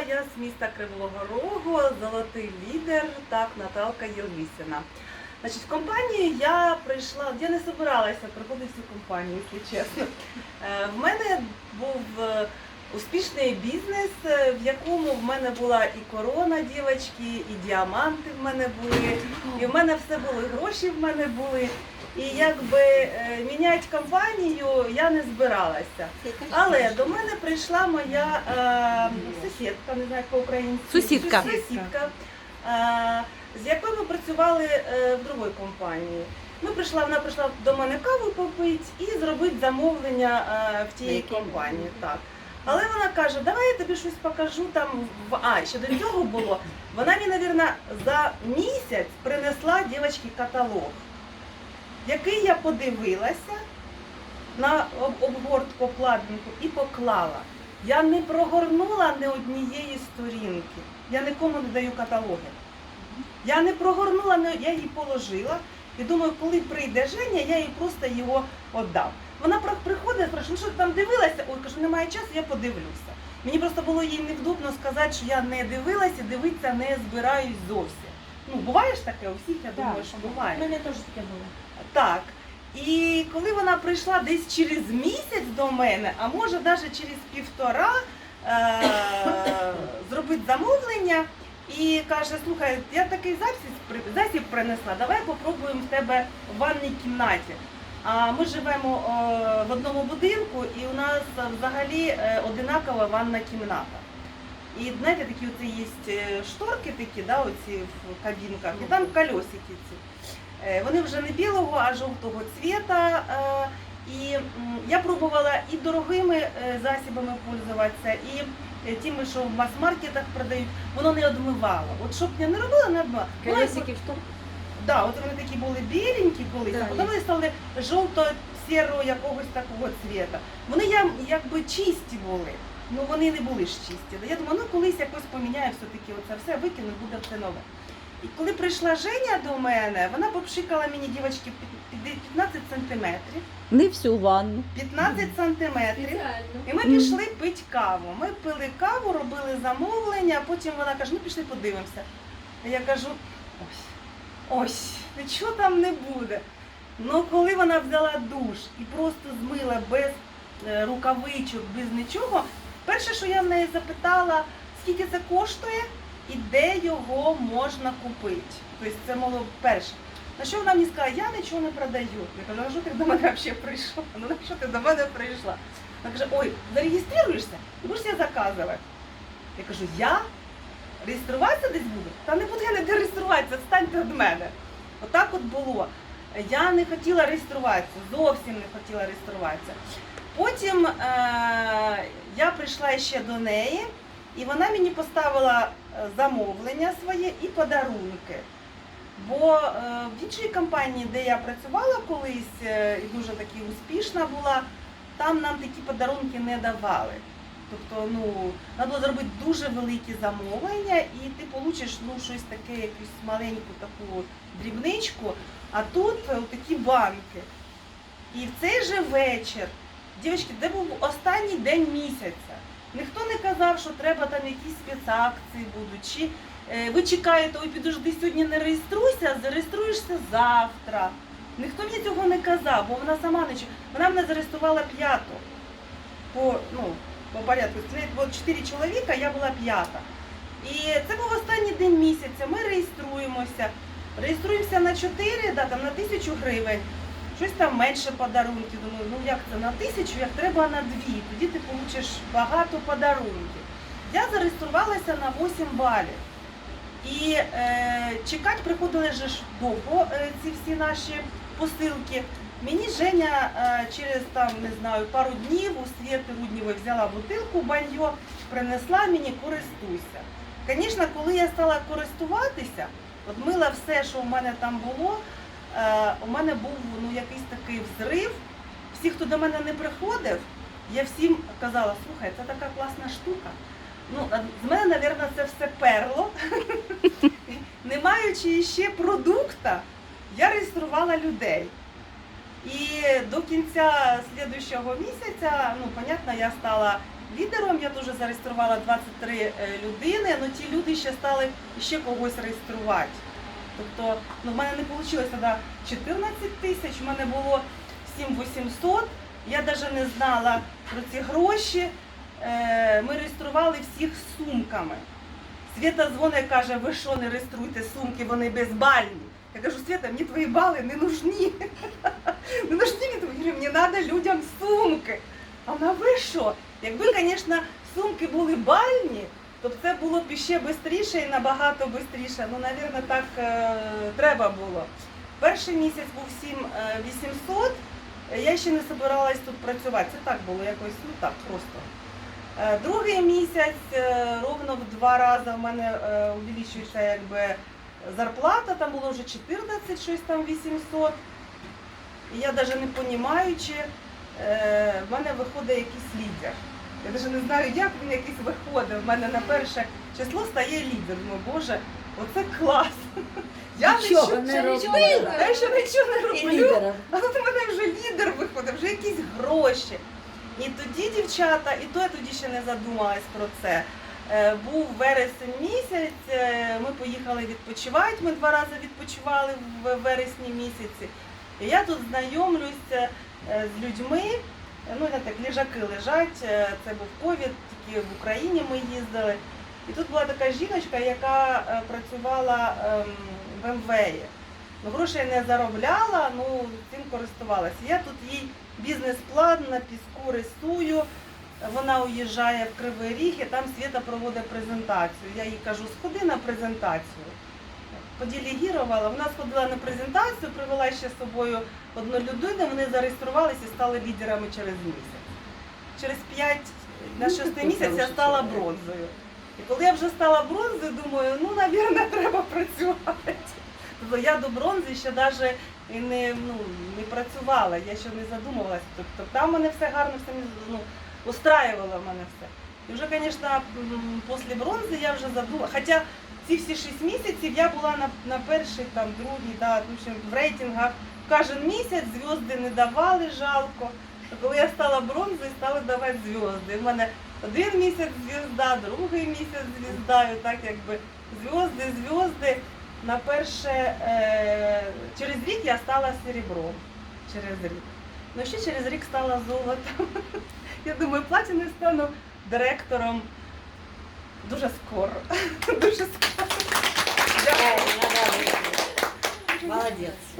Я з міста Кривого Рогу, золотий лідер, так, Наталка Єлмісіна. Значить, в компанію я прийшла, я не збиралася приходити в цю компанію, якщо чесно. Е, В мене був е, успішний бізнес, е, в якому в мене була і корона, дівчатки, і діаманти в мене були, і в мене все були, гроші в мене були. І якби е, міняти компанію я не збиралася. Але до мене прийшла моя е, сусідка, не знаю по-українськи. Сусідка. Сусідка, е, з якою ми працювали е, в другій компанії. Ми прийшла, вона прийшла до мене каву попити і зробити замовлення е, в тієї компанії. Так. Але вона каже, давай я тобі щось покажу там. В... А, ще до цього було. Вона мені, мабуть, за місяць принесла дівчатки каталог, який я подивилася на об- обгортку обкладинку і поклала. Я не прогорнула ні однієї сторінки. Я нікому не даю каталоги. Я не прогорнула, я її положила і думаю, коли прийде Женя, я їй просто його віддам. Вона приходить, спрашує, ну що ти там дивилася? Ой, кажу, немає часу, я подивлюся. Мені просто було їй невдобно сказати, що я не дивилася, дивитися не збираюсь зовсім. Ну, буває ж таке, у всіх, я думаю, що буває. У мене теж таке було. Так. І коли вона прийшла десь через місяць до мене, а може навіть через півтора, е- зробити замовлення і каже, слухай, я такий засіб, засіб принесла, давай попробуємо в тебе в ванній кімнаті. А ми живемо е, в одному будинку, і у нас взагалі е, одинакова ванна кімната. І знаєте, такі оце є е, шторки такі, да, оці в кабінках, і там колесики ці. Е, Вони вже не білого, а жовтого цвіта. е, І я пробувала і дорогими е, засібами пользуватися, і тими, що в мас-маркетах продають, воно не одмивало. От щоб я не робила, не одмивала. Колесики в тому. Да, от вони такі були біленькі колись, Да, а потім вони стали жовто-сірого якогось такого цвіта. Вони якби чисті були. Ну вони не були ж чисті. Я думаю, ну колись якось поміняю все-таки оце все, викину, буде все нове. І коли прийшла Женя до мене, вона попшикала мені дівчатки під- під 15 сантиметрів. Не всю ванну. 15 сантиметрів. І ми пішли пити каву. Ми пили каву, робили замовлення, а потім вона каже, ну пішли подивимося. А я кажу, ось, ось, нічого там не буде. Ну коли вона взяла душ і просто змила без е, рукавичок, без нічого, перше, що я в неї запитала, скільки це коштує і де його можна купити. Тобто це було перше. На що вона мені сказала, я нічого не продаю. Я кажу, а що ти до мене взагалі прийшла? Ну на що ти до мене прийшла? Вона каже, ой, зареєструєшся і будеш я заказувати. Я кажу, я реєструватися десь буду? Та не буду я не реєструватися, відстаньте від мене. Отак от було. Я не хотіла реєструватися, зовсім не хотіла реєструватися. Потім е- я прийшла ще до неї, і вона мені поставила замовлення своє і подарунки. Бо е, в іншій компанії, де я працювала колись е, і дуже таки успішна була, там нам такі подарунки не давали. Тобто, ну, треба зробити дуже великі замовлення, і ти получиш ну, щось таке, якусь маленьку таку дрібничку, а тут е, такі банки. І в цей же вечір, дівчатки, де був останній день місяця. Ніхто не казав, що треба там якісь спецакції будуть. Чи е, ви чекаєте, ой, підожди, сьогодні не реєструйся, зареєструєшся завтра. Ніхто мені цього не казав, бо вона сама не чекала. Вона мене зареєструвала п'яту. По, ну, по порядку. Було чотири чоловіка, я була п'ята. І це був останній день місяця. Ми реєструємося. Реєструємося на 4, да, там на тисячу гривень. Щось там менше подарунків. Думаю, ну як це на тисячу, як треба на дві. Тоді ти получиш багато подарунків. Я зареєструвалася на 8 балів. І е, чекати приходили ж довго е, ці всі наші посилки. Мені Женя е, через там, не знаю, пару днів у Свєти Руднєвої взяла бутилку баньо, принесла мені користуйся. Звісно, коли я стала користуватися, от мила все, що у мене там було, у мене був ну, якийсь такий взрив. Всі, хто до мене не приходив, я всім казала, слухай, це така класна штука. Ну, з мене, мабуть, це все перло. Не маючи ще продукта, я реєструвала людей. І до кінця слідуючого місяця, ну, понятно, я стала лідером. Я теж зареєструвала 23 е, людини, але ті люди ще стали ще когось реєструвати. Тобто, ну, в мене не вийшло тоді 14 тисяч, в мене було 7800. Я навіть не знала про ці гроші. Е, Ми реєстрували всіх сумками. Свята дзвонить каже, ви що не реєструєте сумки, вони безбальні. Я кажу, Свята, мені твої бали не нужні. Не нужні мені твої, мені треба людям сумки. А вона ви що? Якби, звісно, сумки були бальні, то б це було б ще швидше і набагато швидше. Ну, мабуть, так е, треба було. Перший місяць був 7800, я ще не збиралась тут працювати. Це так було якось, ну так, просто. Е, Другий місяць е, ровно в два рази в мене е, увеличується якби зарплата, там було вже 14, щось там 800. І я навіть не розуміючи, е, в мене виходить якийсь лідер. Я навіть не знаю, як він якийсь виходить. В мене на перше число стає лідер. Ну, Боже, оце клас. Я Нічого не робила. я ще нічого не роблю. А тут у мене вже лідер виходить, вже якісь гроші. І тоді, дівчата, і то я тоді ще не задумалась про це. Е, Був вересень місяць, е, ми поїхали відпочивати, ми два рази відпочивали в вересні місяці. І я тут знайомлюся е, з людьми, ну не так, ліжаки лежать, е, це був ковід, тільки в Україні ми їздили. І тут була така жіночка, яка е, працювала ем, в МВЕ. Ну, грошей не заробляла, ну цим користувалася. Я тут їй бізнес-план на піску рисую. Вона уїжджає в Кривий Ріг і там Свята проводить презентацію. Я їй кажу, сходи на презентацію. Поділігірувала, вона сходила на презентацію, привела ще з собою одну людину, вони зареєструвалися і стали лідерами через місяць. Через 5 на Ну, 6 місяць я стала бронзою. І коли я вже стала бронзою, думаю, ну, мабуть, треба працювати. Тобто я до бронзи ще навіть і не, ну, не працювала, я ще не задумувалася. Тобто там в мене все гарно, все ну, устраювало в мене все. І вже, звісно, після бронзи я вже забула. Хоча ці всі 6 місяців я була на, на перший, там, другий, да, в, общем, в рейтингах. Кожен місяць зв'язки не давали, жалко. Коли я стала бронзою, стали давати зв'язки. У мене один місяць зв'язда, другий місяць зв'язда, і так якби зв'язки, зв'язки. На перше, е, через рік я стала серебром. Через рік. Ну ще через рік стала золотом. Я думаю, платіною стану директором дуже скоро. Дуже скоро. Молодець.